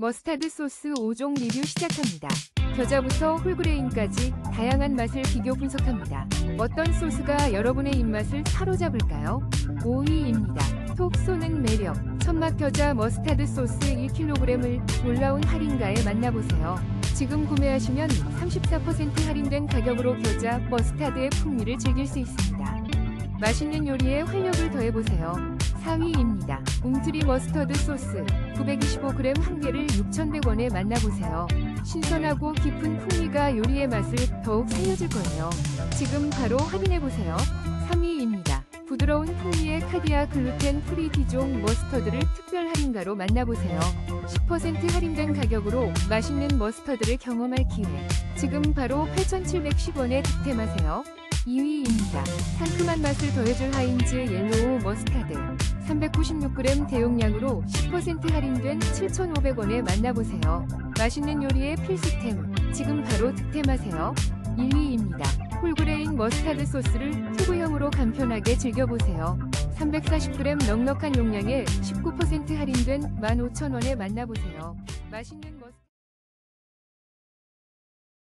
머스타드 소스 5종 리뷰 시작합니다. 겨자부터 홀그레인까지 다양한 맛을 비교 분석합니다. 어떤 소스가 여러분의 입맛을 사로잡을까요? 5위입니다. 톡 쏘는 매력. 천막 겨자 머스타드 소스 1kg을 놀라운 할인가에 만나보세요. 지금 구매하시면 34% 할인된 가격으로 겨자 머스타드의 풍미를 즐길 수 있습니다. 맛있는 요리에 활력을 더해보세요. 4위입니다. 웅트리 머스터드 소스 925g 한 개를 6,100원에 만나보세요. 신선하고 깊은 풍미가 요리의 맛을 더욱 살려줄 거예요. 지금 바로 확인해보세요. 3위입니다. 부드러운 풍미의 카디아 글루텐 프리 디종 머스터드를 특별 할인가로 만나보세요. 10% 할인된 가격으로 맛있는 머스터드를 경험할 기회. 지금 바로 8,710원에 득템하세요. 2위입니다. 상큼한 맛을 더해줄 하인즈 옐로우 머스타드 396g 대용량으로 10% 할인된 7,500원에 만나보세요. 맛있는 요리의 필수템 지금 바로 득템하세요. 1위입니다. 홀그레인 머스타드 소스를 튜브형으로 간편하게 즐겨보세요. 340g 넉넉한 용량에 19% 할인된 15,000원에 만나보세요. 맛있는 머스